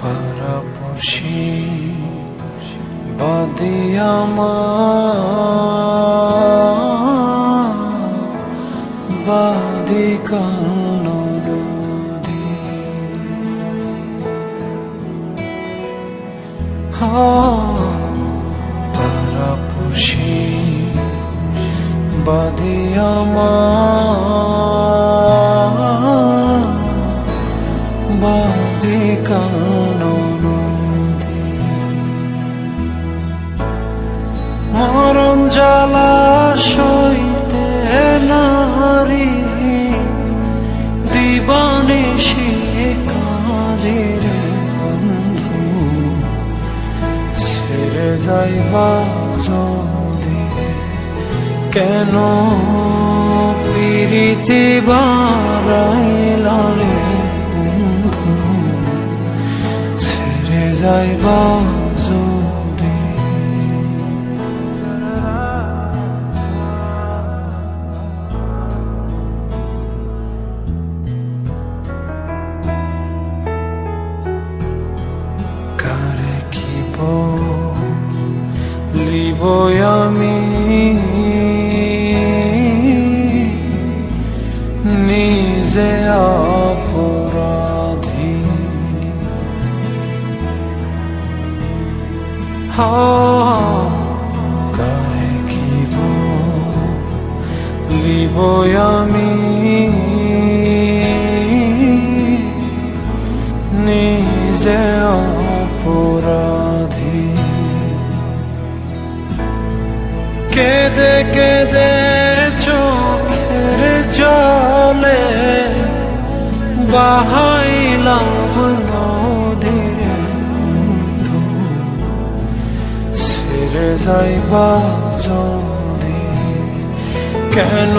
পারাপড়শি বাদিয়ামা বাদি কানো নদী পারাপড়শি বাদিয়ামা সইতে নারী, দিবানে সে কাদের বন্ধু। ছেড়ে যাইবা যদি, কেন পিরিতি বারাইলা রে বন্ধু? ছেড়ে যাইবা লিব আমি। নিজে অপরাধী। কারে কিব? লিব আমি। নিজে অপরাধী। বাহাইলাম নদীর বন্ধু ছেড়ে যাইবা যদি কেন